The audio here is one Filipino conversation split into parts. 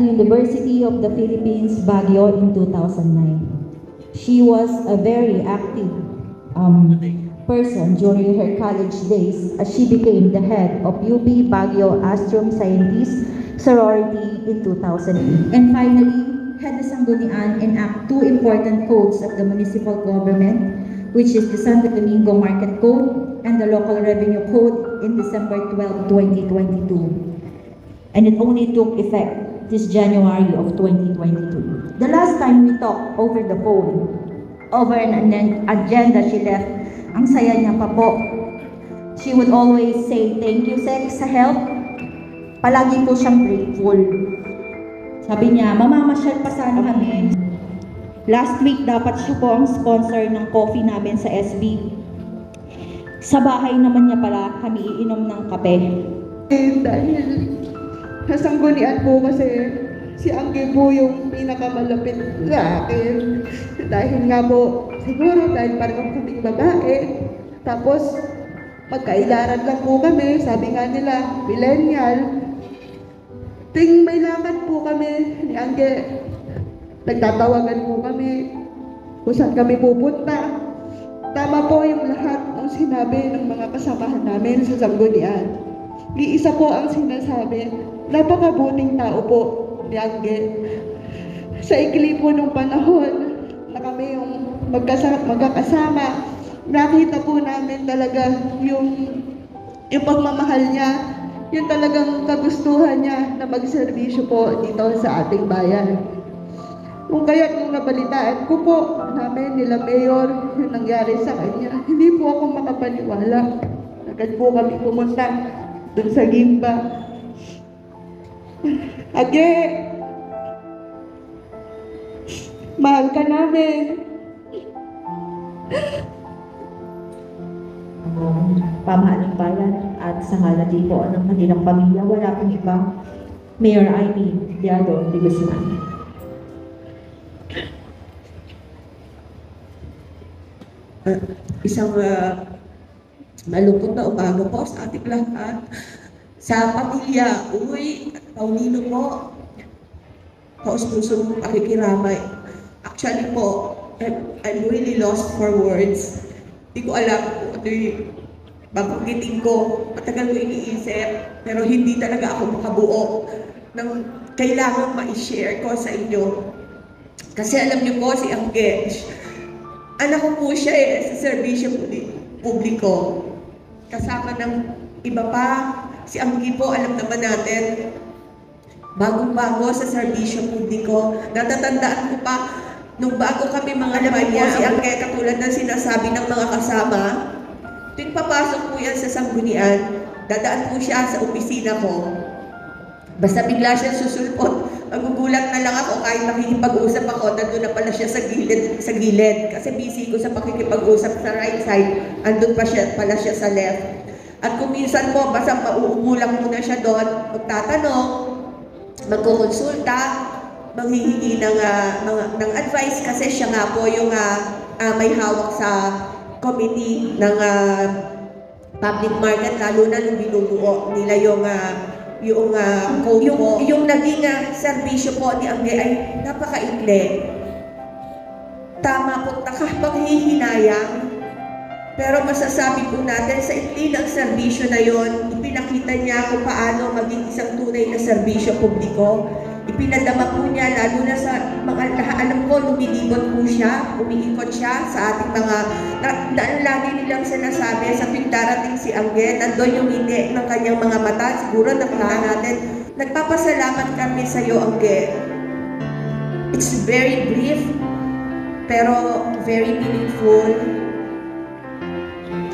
at University of the Philippines, Baguio in 2009. She was a very active um, person during her college days as she became the head of UB Baguio Astrum Scientists sorority in 2008. And finally, head Sanggunian enact two important codes of the municipal government, which is the Santo Domingo Market Code and the Local Revenue Code in December 12, 2022 and it only took effect this January of 2022. The last time we talked over the phone, over an, agenda she left, ang saya niya pa po. She would always say, thank you, Sex, sa help. Palagi po siyang grateful. Sabi niya, mamamasyal pa sana kami. Last week, dapat siya po ang sponsor ng coffee namin sa SB. Sa bahay naman niya pala kami iinom ng kape. Eh, dahil sa sanggunian po kasi si Angge po yung pinakamalapit sa akin. Dahil nga po, siguro dahil parang kaming babae. Tapos, magkailaran lang po kami. Sabi nga nila, millennial. Ting may lakad po kami ni Angge. Nagtatawagan po kami kung saan kami pupunta. Tama po yung lahat ng sinabi ng mga kasamahan namin sa sanggunian. Di isa po ang sinasabi, napakabuting tao po ni Angge. Sa ikli po nung panahon na kami yung magkasama, magkakasama, nakita po namin talaga yung, yung pagmamahal niya, yung talagang kagustuhan niya na magserbisyo po dito sa ating bayan. Kung kaya't nung nabalitaan ko po namin nila Mayor yung nangyari sa kanya, hindi po ako makapaniwala. Agad po kami pumunta dun sa Gimba. Age, mahal ka namin. ang pamahalang bayan at sa din po ng kanilang pamilya, wala pong iba. Mayor Amy Diado de Guzman. uh, isang uh, malungkot na umaga po sa ating lahat. Sa pamilya, Uy at Paulino po, taos-pusong pakikiramay. Actually po, I'm, I'm really lost for words. Hindi ko alam kung ano yung babanggitin ko. Matagal ko iniisip, pero hindi talaga ako makabuo ng kailangan ma-share ko sa inyo. Kasi alam niyo po, si Angge, anak ko po siya eh, sa serbisyo publi- publiko. Kasama ng iba pa, si Angge po, alam naman natin, bagong-bago sa serbisyo publiko. Natatandaan ko pa, nung bago kami mga naman niya, si Angge, katulad ng sinasabi ng mga kasama, tuwing papasok po yan sa sanggunian, dadaan po siya sa opisina ko. Basta bigla siya susulpot, magugulat na lang ako kahit makikipag-usap ako, nandun na pala siya sa gilid, sa gilid. Kasi busy ko sa pakikipag-usap sa right side, andun pa siya, pala siya sa left. At kung minsan po, basta mauupo lang muna siya doon, magtatanong, magkukonsulta, manghihingi ng, ah, mga, ng advice kasi siya nga po yung ah, ah, may hawak sa committee ng ah, public market lalo na nung binubuo nila yung ah, yung code yung, po. Yung naging ah, serbisyo po ni Angge ay napakaikli. Tama po, nakapanghihinayang. Pero masasabi po natin sa ikli ng serbisyo na yon, ipinakita niya kung paano maging isang tunay na serbisyo publiko. Ipinadama po niya, lalo na sa mga alam ko, lumilibot po siya, umiikot siya sa ating mga, na, na lagi nilang sinasabi, sa tuwing darating si Angge, nandun yung hindi ng kanyang mga mata, siguro nakita natin, nagpapasalamat kami sa iyo, Angge. It's very brief, pero very meaningful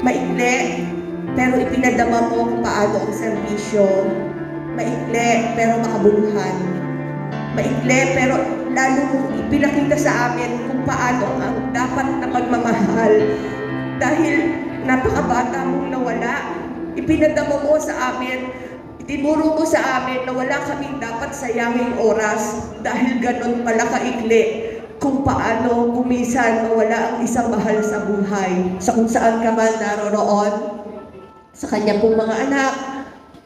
maikli, pero ipinadama mo kung paano ang serbisyo. Maikli, pero makabuluhan. Maikli, pero lalo mong ipinakita sa amin kung paano ang dapat na pagmamahal. Dahil napakabata mong nawala, ipinadama mo sa amin, itinuro mo sa amin na wala kaming dapat sayanging oras dahil ganun pala kaikli kung paano kumisan mawala ang isang mahal sa buhay sa kung saan ka man naroroon, sa kanyang pong mga anak,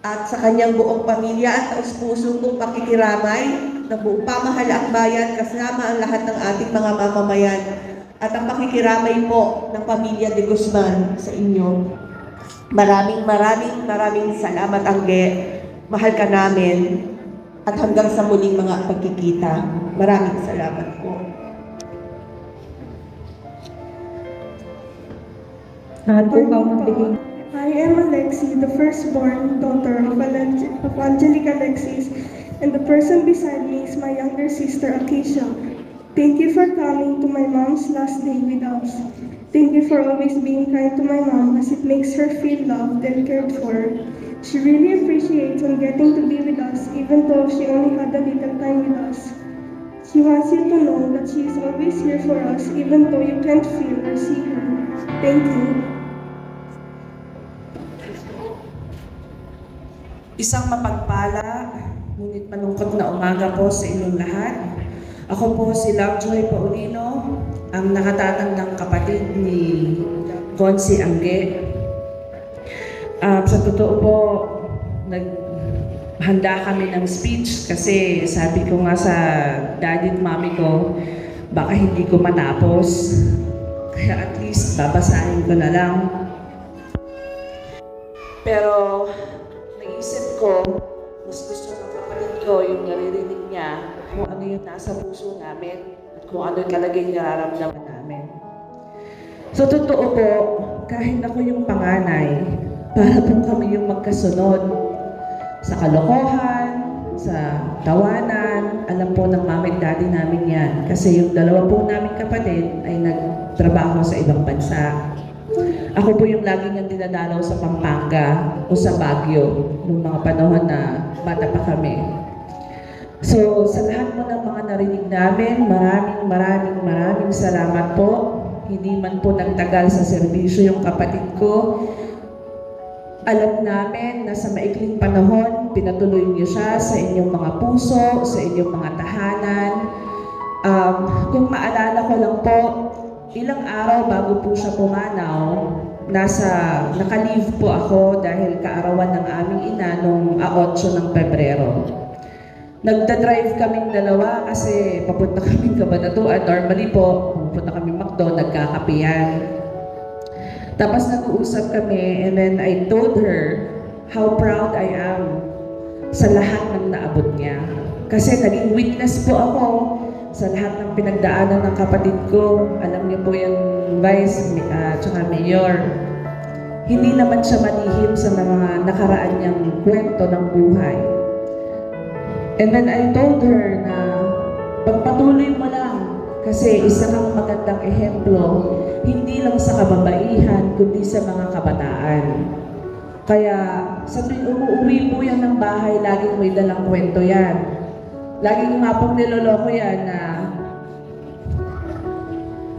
at sa kanyang buong pamilya at taus-puso kong pakikiramay ng buong pamahalaang bayan kasama ang lahat ng ating mga mamamayan at ang pakikiramay po ng pamilya de Guzman sa inyo. Maraming maraming maraming salamat Angge. Mahal ka namin at hanggang sa muling mga pagkikita. Maraming salamat po. Lahat po ba magbigay? I am Alexi, the firstborn daughter of, of Angelic Alexis, and the person beside me is my younger sister Acacia. Thank you for coming to my mom's last day with us. Thank you for always being kind to my mom as it makes her feel loved and cared for. She really appreciates on getting to be with us even though she only had a little time with us. She wants you to know that she is always here for us even though you can't feel or see her. Thank you. Isang mapagpala, ngunit malungkot na umaga po sa inyong lahat. Ako po si Lovejoy Paulino, ang nakatatandang kapatid ni Consi Angge. Ah, sa totoo po, naghanda kami ng speech kasi sabi ko nga sa daddy at mommy ko, baka hindi ko matapos. Kaya at least babasahin ko na lang. Pero naisip ko, mas gusto ng kapatid ko yung naririnig niya kung ano yung nasa puso namin at kung ano kalagay nararamdaman namin. So totoo po, kahit ako yung panganay, para po kami yung magkasunod sa kalokohan, sa tawanan, alam po ng mama at daddy namin yan. Kasi yung dalawa po namin kapatid ay nagtrabaho sa ibang bansa. Ako po yung laging ang dinadalaw sa Pampanga o sa Baguio nung mga panahon na bata pa kami. So, sa lahat mo ng mga narinig namin, maraming maraming maraming salamat po. Hindi man po nagtagal sa serbisyo yung kapatid ko. Alam namin na sa maikling panahon, pinatuloy niyo siya sa inyong mga puso, sa inyong mga tahanan. Um, kung maalala ko lang po, ilang araw bago po siya pumanaw, nasa, naka-leave po ako dahil kaarawan ng aming ina nung 8 ng Pebrero. Nagda-drive kaming dalawa kasi papunta kaming Kabanatuan. Normally po, pupunta kami McDo, nagkakapiyan. Tapos nag-uusap kami and then I told her how proud I am sa lahat ng naabot niya. Kasi naging witness po ako sa lahat ng pinagdaanan ng kapatid ko. Alam niyo po yung vice uh, mayor. Hindi naman siya malihim sa mga nakaraan niyang kwento ng buhay. And then I told her na pagpatuloy mo lang kasi isa kang magandang ehemplo hindi lang sa kababaihan kundi sa mga kabataan. Kaya sa tuwing umuwi po yan ng bahay, laging may dalang kwento yan. Lagi ko nga pong niloloko yan na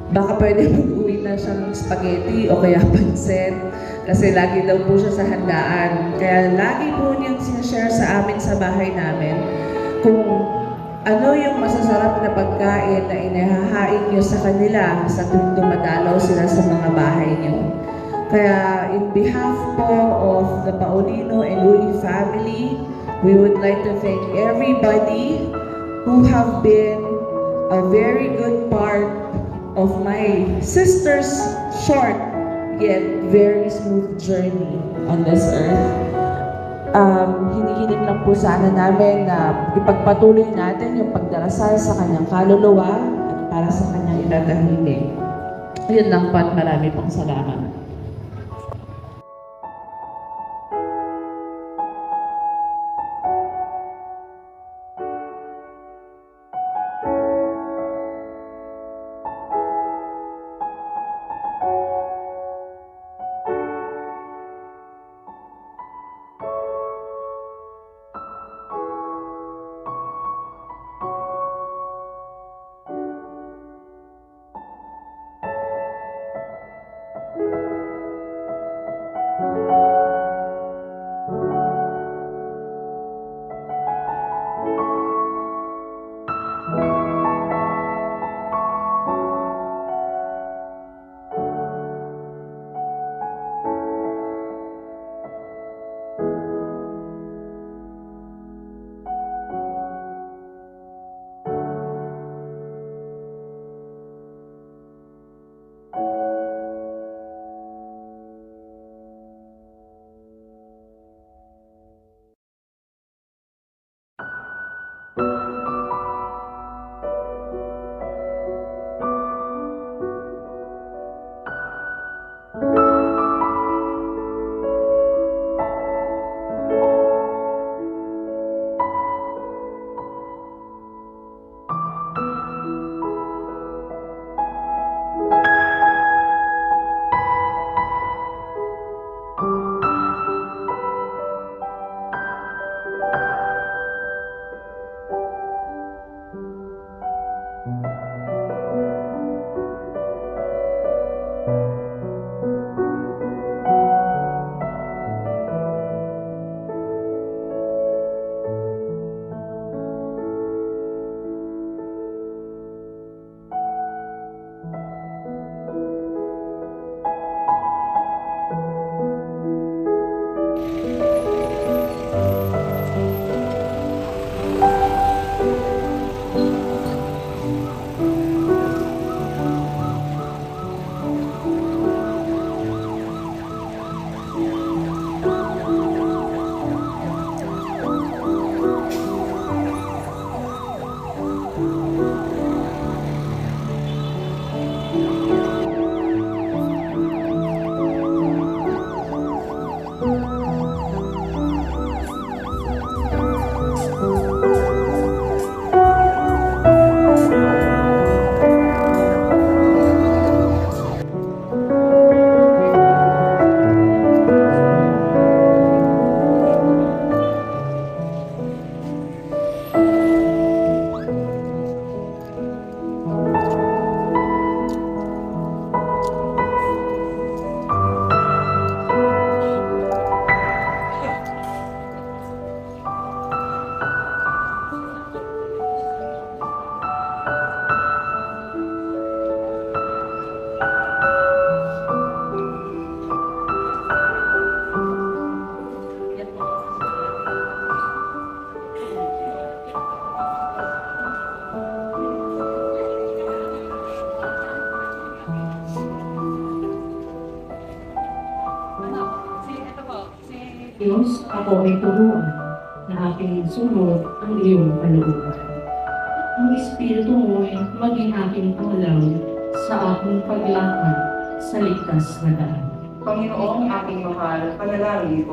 baka pwede mag-uwi na siya ng spaghetti o kaya pansit kasi lagi daw po siya sa handaan. Kaya lagi po niyang sinashare sa amin sa bahay namin kung ano yung masasarap na pagkain na inahahain niyo sa kanila sa tuwing dumadalaw sila sa mga bahay niyo. Kaya in behalf po of the Paulino and Louie family, we would like to thank everybody who have been a very good part of my sister's short yet very smooth journey on this earth. Um, hinihiling lang po sana namin na ipagpatuloy natin yung pagdarasal sa kanyang kaluluwa at para sa kanyang itatahimik. Yun lang po at marami pong salamat.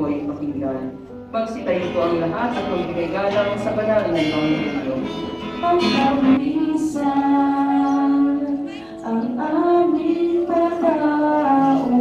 ay pakinggan. Magsitay po ang lahat at magbigay galang sa banal ng Panginoon. Pagkaminsan ang aming pagkaon